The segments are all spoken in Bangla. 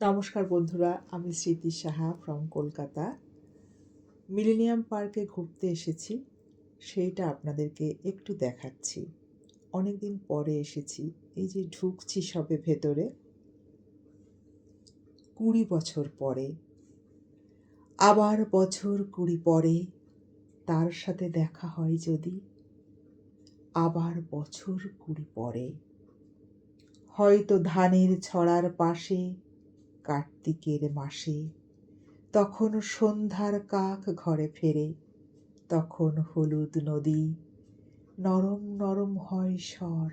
নমস্কার বন্ধুরা, আমি স্মৃতি সাহা ফ্রম কলকাতা। মিলেনিয়াম পার্কে ঘুরতে এসেছি, সেইটা আপনাদেরকে একটু দেখাচ্ছি। অনেক দিন পরে এসেছি, এই যে ঢুকছি সবে ভেতরে। কুড়ি বছর পরে, আবার বছর কুড়ি পরে, তার সাথে দেখা হয় যদি, আবার বছর কুড়ি পরে। হয়তো ধানের ছড়ার পাশে কার্তিকের মাসে। তখন সন্ধ্যার কাক ঘরে ফেরে। তখন হলুদ নদী। নরম নরম হয় স্বর।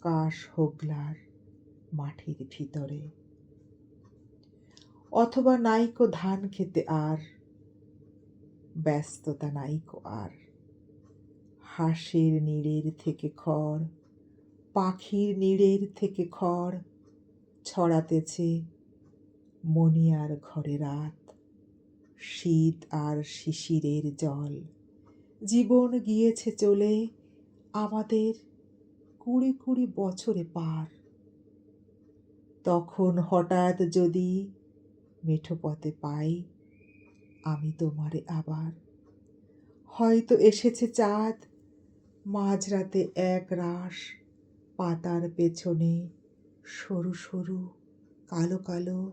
কাশ হোগলার মাঠের ভিতরে। অথবা নাইকো ধান খেতে আর। ব্যস্ততা নাইকো আর। হাঁসের নীড়ের থেকে খড়। পাখির নীড়ের থেকে খড় ছড়াতেছে মনিয়ার ঘরে রাত। শীত আর শিশিরের জল। জীবন গিয়েছে চলে আমাদের কুড়ি কুড়ি বছরে পার। তখন হঠাৎ যদি মেঠো পথে পাই, আমি তোমারে আবার। হয়তো এসেছে চাঁদ, মাঝরাতে এক রাস পাতার পেছনে সরু সরু, কালো কালো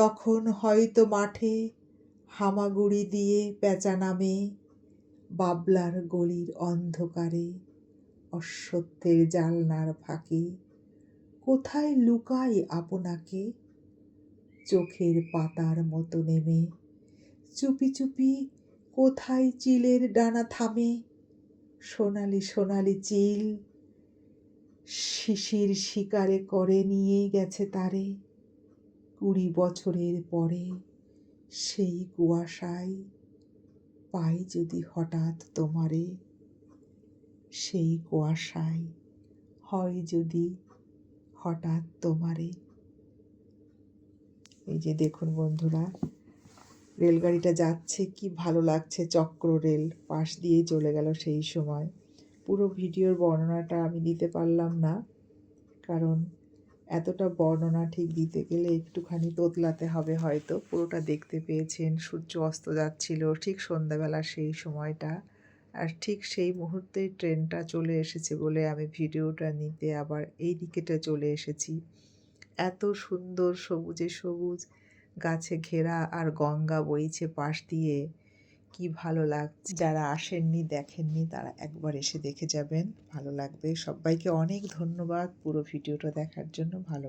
তখন হয়তো মাঠে হামাগুড়ি দিয়ে পেঁচা নামে, বাবলার গলির অন্ধকারে, অশ্বত্থের জালনার ফাঁকে। কোথায় লুকাই আপনাকে? চোখের পাতার মতো নেমে। চুপি চুপি কোথায় চিলের ডানা থামে? সোনালি সোনালি চিল শিশির শিকারে করে নিয়েই গেছে তারে। কুড়ি বছরের পরে সেই কুয়াশায় পাই যদি হঠাৎ তোমারে। সেই কুয়াশায় হয় যদি হঠাৎ তোমারে। এই যে দেখুন বন্ধুরা, রেলগাড়িটা যাচ্ছে, কি ভালো লাগছে, চক্র রেল পাশ দিয়ে চলে গেল সেই সময়। পুরো ভিডিওর বর্ণনাটা আমি দিতে পারলাম না, কারণ এতটা বর্ণনা ঠিক দিতে গেলে একটুখানি তোতলাতে হবে হয়তো। পুরোটা দেখতে পেয়েছেন, সূর্য অস্ত যাচ্ছিল ঠিক সন্ধ্যাবেলা সেই সময়টা। আর ঠিক সেই মুহূর্তে ট্রেনটা চলে এসেছে বলে আমি ভিডিওটা নিতে আবার এই দিকেটা চলে এসেছি। এত সুন্দর সবুজে সবুজ, গাছে ঘেরা আর গঙ্গা বইছে পাশ দিয়ে। কি ভালো লাগছে? যারা আসেননি, দেখেননি, তারা একবার এসে দেখে যাবেন। ভালো লাগবে। সবাইকে অনেক ধন্যবাদ পুরো ভিডিওটা দেখার জন্য। ভালো